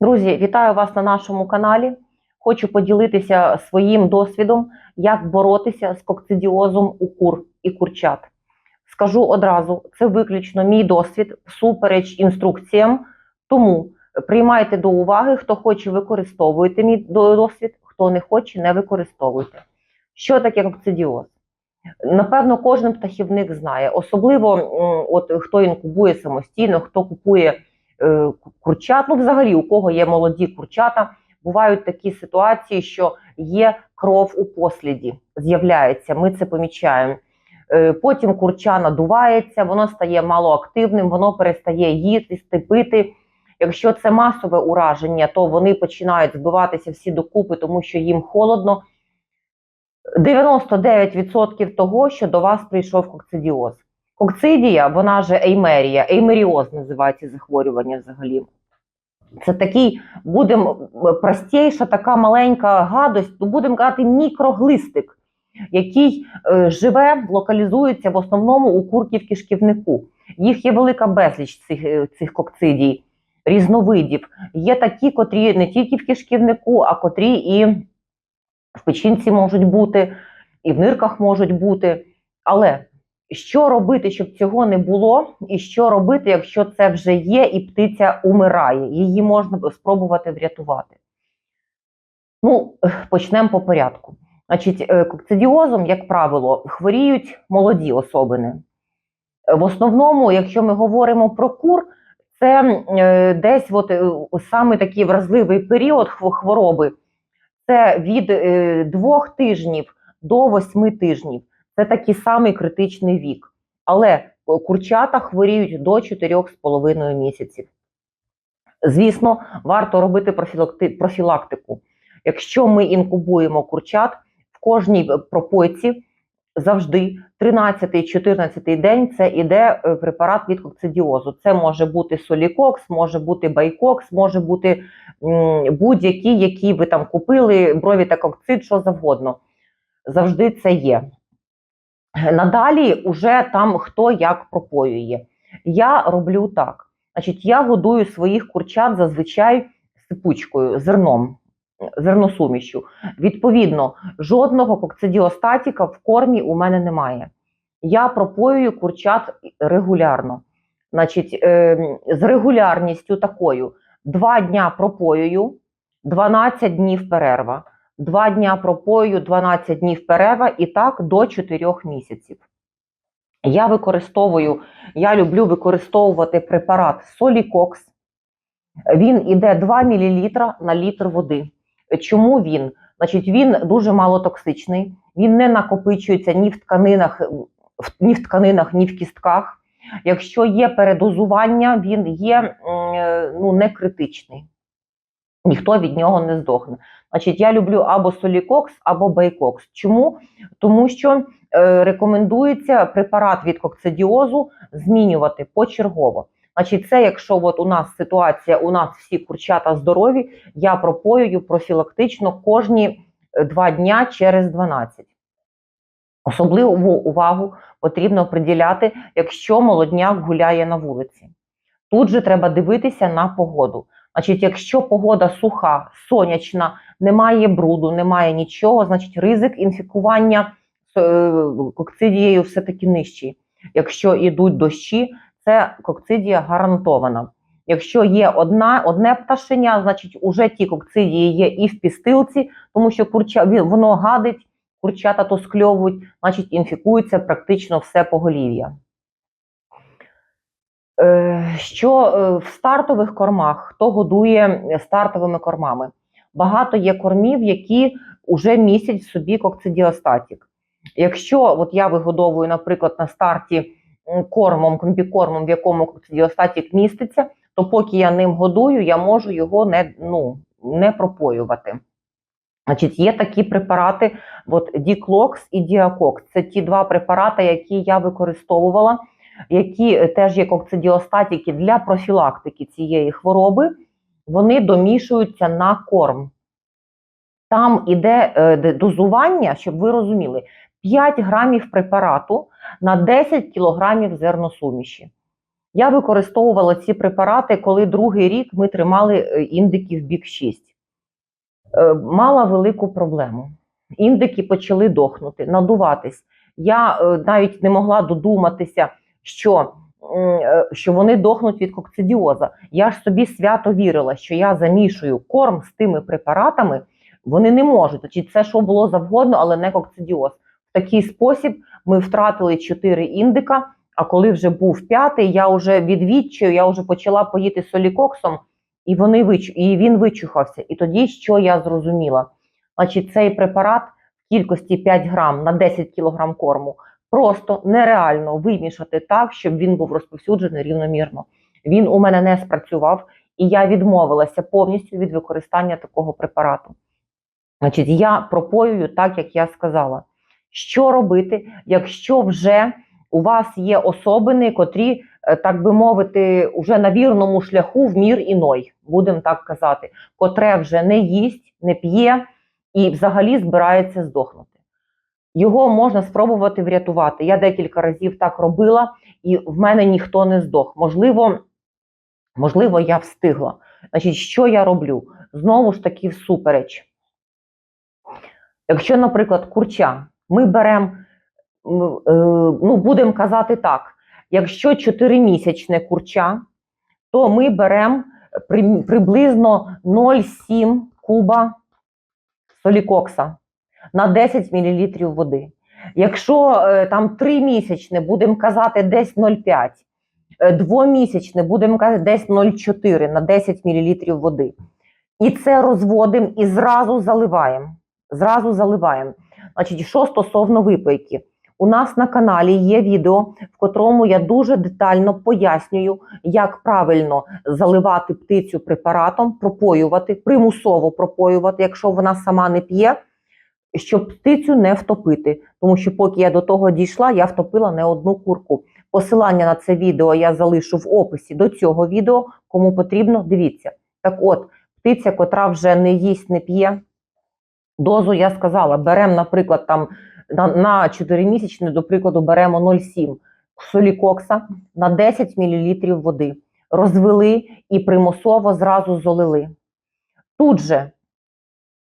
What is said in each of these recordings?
Друзі, вітаю вас на нашому каналі. Хочу поділитися своїм досвідом, як боротися з кокцидіозом у кур і курчат. Скажу одразу, це виключно мій досвід, всупереч інструкціям. Тому приймайте до уваги, хто хоче, використовуйте мій досвід, хто не хоче, не використовуйте. Що таке кокцидіоз? Напевно, кожен птахівник знає, особливо от хто інкубує самостійно, хто купує курчат. Ну, взагалі, у кого є молоді курчата, бувають такі ситуації, що є кров у посліді, з'являється. Ми це помічаємо. Е, Потім курча надувається, воно стає малоактивним, воно перестає їсти, пити. Якщо це масове ураження, то вони починають збиватися всі докупи, тому що їм холодно. 99% того, що до вас прийшов кокцидіоз. Кокцидія, вона же еймерія, еймеріоз називається захворювання взагалі. Це такий, будемо простіша, така маленька гадость, ну, будемо казати, мікроглистик, який е, живе, локалізується в основному у курків кишківнику. Їх є велика безліч цих, е, цих кокцидій, різновидів. Є такі, котрі не тільки в кишківнику, а котрі і в печінці можуть бути, і в нирках можуть бути. Але що робити, щоб цього не було, і що робити, якщо це вже є, і птиця умирає? Її можна спробувати врятувати. Ну, почнемо по порядку. Значить, е, кокцидіозом, як правило, хворіють молоді особини. В основному, якщо ми говоримо про кур, це е, десь от, е, саме такий вразливий період хвороби. Це від двох тижнів до восьми тижнів. Це такий самий критичний вік. Але е, курчата хворіють до 4,5 місяців. Звісно, варто робити профілактику. Якщо ми інкубуємо курчат, в кожній е, пропойці завжди 13-14 день це іде е, препарат від кокцидіозу. Це може бути солікокс, може бути байкокс, може бути будь-які, які ви там купили, брові та кокцид, що завгодно. Завжди це є. Надалі уже там хто як пропоює. Я роблю так. Значить, я годую своїх курчат зазвичай сипучкою, зерном, зерносумішю. Відповідно, жодного кокцидіостатіка в кормі у мене немає. Я пропоюю курчат регулярно. Значить, е, з регулярністю такою: два дня пропоюю, 12 днів перерва. Два дня пропою, 12 днів перерва і так до 4 місяців. Я використовую, я люблю використовувати препарат Солікокс. Він іде 2 мл на літр води. Чому він? Значить, він дуже малотоксичний, він не накопичується ні в тканинах, ні в тканинах, ні в кістках. Якщо є передозування, він є е, ну, не критичний. Ніхто від нього не здохне. Значить, я люблю або солікокс, або байкокс. Чому? Тому що е, рекомендується препарат від кокцидіозу змінювати почергово. Значить, це якщо от у нас ситуація, у нас всі курчата здорові, я пропоюю профілактично кожні е, два дня через 12. Особливу увагу потрібно приділяти, якщо молодняк гуляє на вулиці. Тут же треба дивитися на погоду. Значить, якщо погода суха, сонячна, немає бруду, немає нічого, значить ризик інфікування е, кокцидією все-таки нижчий. Якщо йдуть дощі, це кокцидія гарантована. Якщо є одна, одне пташеня, значить уже ті кокцидії є і в пістилці, тому що курча, воно гадить, курчата то скльовують, значить інфікується практично все поголів'я. Е, Що е, в стартових кормах, хто годує стартовими кормами? Багато є кормів, які вже містять в собі кокцидіостатік. Якщо от я вигодовую, наприклад, на старті кормом, комбікормом, в якому кокцидіостатік міститься, то поки я ним годую, я можу його не, ну, не пропоювати. Значить, є такі препарати, от Діклокс і Діакокс. Це ті два препарати, які я використовувала які теж є кокцидіостатіки для профілактики цієї хвороби, вони домішуються на корм. Там іде е, дозування, щоб ви розуміли, 5 грамів препарату на 10 кілограмів зерносуміші. Я використовувала ці препарати, коли другий рік ми тримали е, індиків бік 6. Е, Мала велику проблему. Індики почали дохнути, надуватись. Я навіть не могла додуматися, що, що вони дохнуть від кокцидіоза. Я ж собі свято вірила, що я замішую корм з тими препаратами, вони не можуть. Чи це що було завгодно, але не кокцидіоз. В такий спосіб ми втратили 4 індика. А коли вже був п'ятий, я вже від відчаю, я вже почала поїти солікоксом, і вони вич... і він вичухався. І тоді що я зрозуміла? Значить, цей препарат в кількості 5 грам на 10 кілограм корму просто нереально вимішати так, щоб він був розповсюджений рівномірно. Він у мене не спрацював, і я відмовилася повністю від використання такого препарату. Значить, я пропоюю так, як я сказала. Що робити, якщо вже у вас є особини, котрі, е, так би мовити, вже на вірному шляху в мір іной, будемо так казати, котре вже не їсть, не п'є і взагалі збирається здохнути. Його можна спробувати врятувати. Я декілька разів так робила, і в мене ніхто не здох. Можливо, можливо, я встигла. Значить, що я роблю? Знову ж таки, всупереч. Якщо, наприклад, курча, ми беремо, ну, будемо казати так, якщо 4-місячне курча, то ми беремо приблизно 0,7 куба солікокса на 10 мл води. Якщо е, там 3-місячне, будемо казати десь 0,5, е, двомісячне, будемо казати десь 0,4 на 10 мл води. І це розводимо і зразу заливаємо. Зразу заливаємо. Значить, що стосовно випийки, у нас на каналі є відео, в котрому я дуже детально пояснюю, як правильно заливати птицю препаратом, пропоювати, примусово пропоювати, якщо вона сама не п'є, щоб птицю не втопити. Тому що, поки я до того дійшла, я втопила не одну курку. Посилання на це відео я залишу в описі до цього відео. Кому потрібно, дивіться. Так от, птиця, котра вже не їсть, не п'є. Дозу я сказала, беремо, наприклад, там на, на 4-місячне, до прикладу, беремо 0,7 солікокса на 10 мл води. Розвели і примусово зразу золили. Тут же,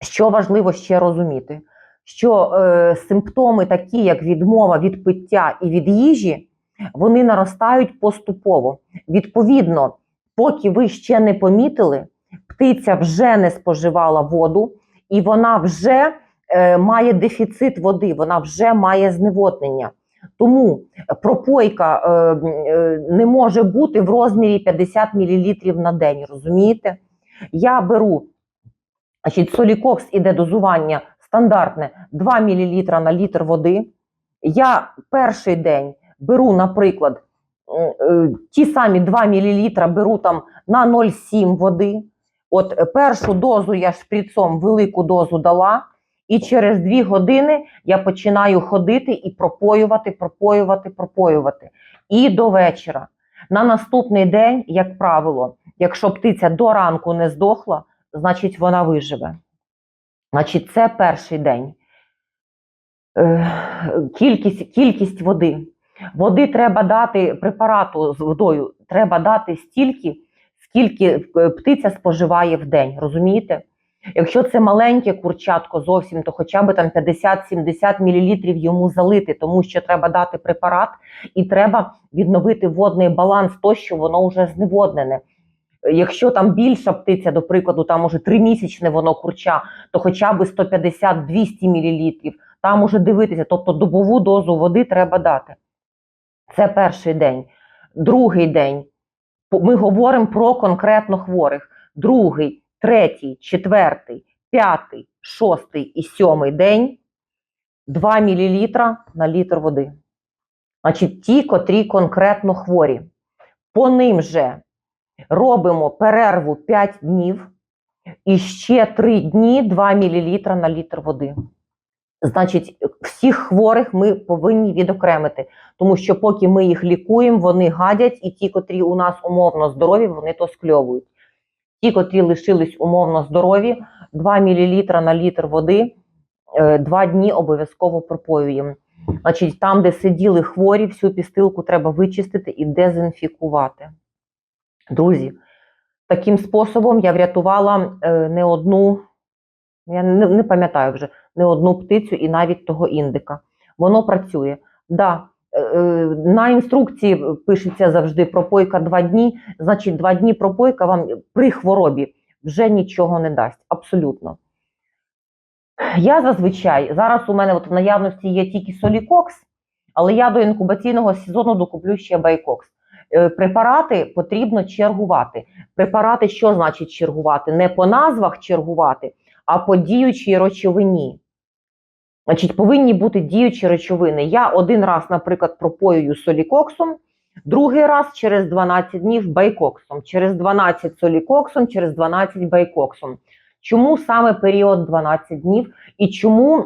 що важливо ще розуміти, що е, симптоми, такі як відмова від пиття і від їжі, вони наростають поступово. Відповідно, поки ви ще не помітили, птиця вже не споживала воду, і вона вже е, має дефіцит води, вона вже має зневоднення. Тому пропойка е, е, не може бути в розмірі 50 мл на день, розумієте? Я беру, значить, солікокс іде дозування стандартне 2 мл на літр води. Я перший день беру, наприклад, е, ті самі 2 мл беру там на 0,7 води. От е, першу дозу я шприцом велику дозу дала, і через 2 години я починаю ходити і пропоювати, пропоювати, пропоювати. І до вечора. На наступний день, як правило, якщо птиця до ранку не здохла, значить вона виживе. Значить, це перший день. Е, Кількість, кількість води. Води треба дати препарату з водою, треба дати стільки, скільки е, птиця споживає в день. Розумієте? Якщо це маленьке курчатко зовсім, то хоча б там 50-70 мл йому залити, тому що треба дати препарат і треба відновити водний баланс, то що воно вже зневоднене. Якщо там більша птиця, до прикладу, там уже тримісячне воно курча, то хоча б 150-200 мл, там уже дивитися, тобто добову дозу води треба дати. Це перший день. Другий день. Ми говоримо про конкретно хворих. Другий, третій, четвертий, п'ятий, шостий і сьомий день 2 мл на літр води. Значить, ті, котрі конкретно хворі. По ним же робимо перерву 5 днів і ще 3 дні 2 мл на літр води. Значить, всіх хворих ми повинні відокремити, тому що поки ми їх лікуємо, вони гадять, і ті, котрі у нас умовно здорові, вони то скльовують. Ті, котрі лишились умовно здорові, 2 мл на літр води, 2 дні обов'язково пропоюємо. Значить, там, де сиділи хворі, всю пістилку треба вичистити і дезінфікувати. Друзі, таким способом я врятувала е, не одну, я не, пам'ятаю вже, не одну птицю і навіть того індика. Воно працює. Да, е, е, на інструкції пишеться завжди пропойка 2 дні. Значить, 2 дні пропойка вам при хворобі вже нічого не дасть. Абсолютно. Я зазвичай, зараз у мене от в наявності є тільки солікокс, але я до інкубаційного сезону докуплю ще байкокс. Е, Препарати потрібно чергувати. Препарати, що значить чергувати? Не по назвах чергувати, а по діючій речовині. Значить, повинні бути діючі речовини. Я один раз, наприклад, пропоюю солікоксом, другий раз через 12 днів байкоксом, через 12 солікоксом, через 12 байкоксом. Чому саме період 12 днів і чому,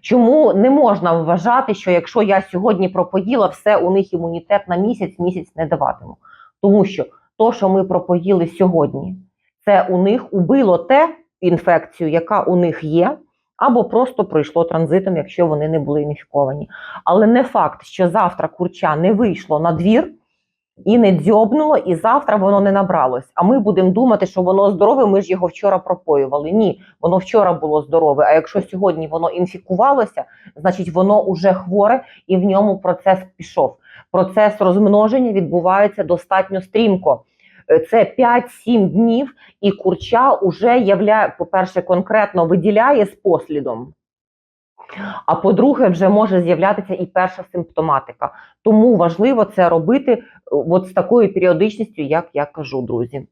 чому не можна вважати, що якщо я сьогодні пропоїла, все у них імунітет на місяць, місяць не даватиму. Тому що то, що ми пропоїли сьогодні, це у них убило те інфекцію, яка у них є, або просто пройшло транзитом, якщо вони не були інфіковані. Але не факт, що завтра курча не вийшло на двір і не дзьобнуло, і завтра воно не набралось. А ми будемо думати, що воно здорове, ми ж його вчора пропоювали. Ні, воно вчора було здорове. А якщо сьогодні воно інфікувалося, значить воно уже хворе і в ньому процес пішов. Процес розмноження відбувається достатньо стрімко. Е, Це 5-7 днів, і курча уже являє, по-перше, конкретно виділяє з послідом. А по-друге, вже може з'являтися і перша симптоматика. Тому важливо це робити е, от з такою періодичністю, як я кажу, друзі.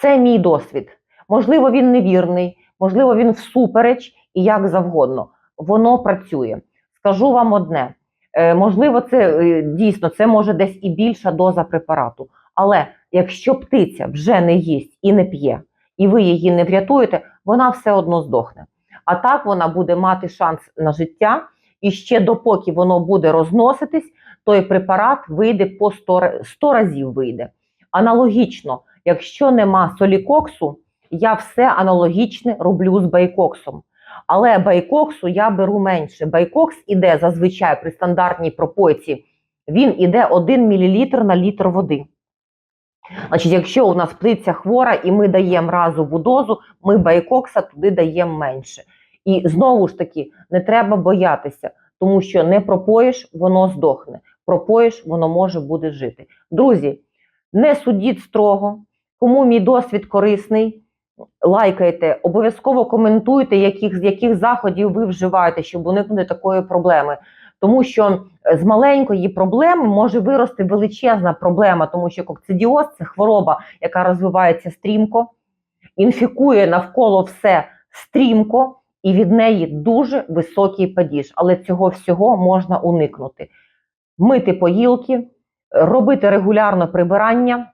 Це мій досвід. Можливо, він невірний, можливо, він всупереч і як завгодно. Воно працює. Скажу вам одне: е, можливо, це е, дійсно це може десь і більша доза препарату. Але якщо птиця вже не їсть і не п'є, і ви її не врятуєте, вона все одно здохне. А так вона буде мати шанс на життя, і ще допоки воно буде розноситись, той препарат вийде по 100, 100 разів вийде. Аналогічно, якщо нема солікоксу, я все аналогічне роблю з байкоксом. Але байкоксу я беру менше. Байкокс іде зазвичай при стандартній пропойці, він іде 1 мл на літр води. Значить, якщо у нас птиця хвора і ми даємо разову дозу, ми байкокса туди даємо менше. І знову ж таки, не треба боятися, тому що не пропоїш, воно здохне. Пропоїш, воно може буде жити. Друзі, не судіть строго. Кому мій досвід корисний, лайкайте, обов'язково коментуйте, яких, з яких заходів ви вживаєте, щоб уникнути такої проблеми. Тому що е, з маленької проблеми може вирости величезна проблема, тому що кокцидіоз це хвороба, яка розвивається стрімко, інфікує навколо все стрімко, і від неї дуже високий падіж. Але цього всього можна уникнути. Мити поїлки, робити регулярно прибирання,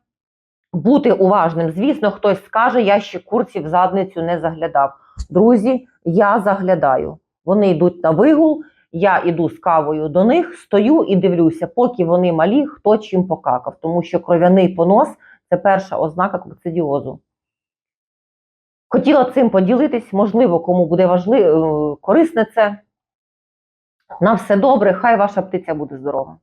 бути уважним. Звісно, хтось скаже, я ще курці в задницю не заглядав. Друзі, я заглядаю. Вони йдуть на вигул. Я іду з кавою до них, стою і дивлюся, поки вони малі, хто чим покакав, тому що кров'яний понос це перша ознака кокцидіозу. Хотіла цим поділитись, можливо, кому буде важливо, корисне це. На все добре, хай ваша птиця буде здорова.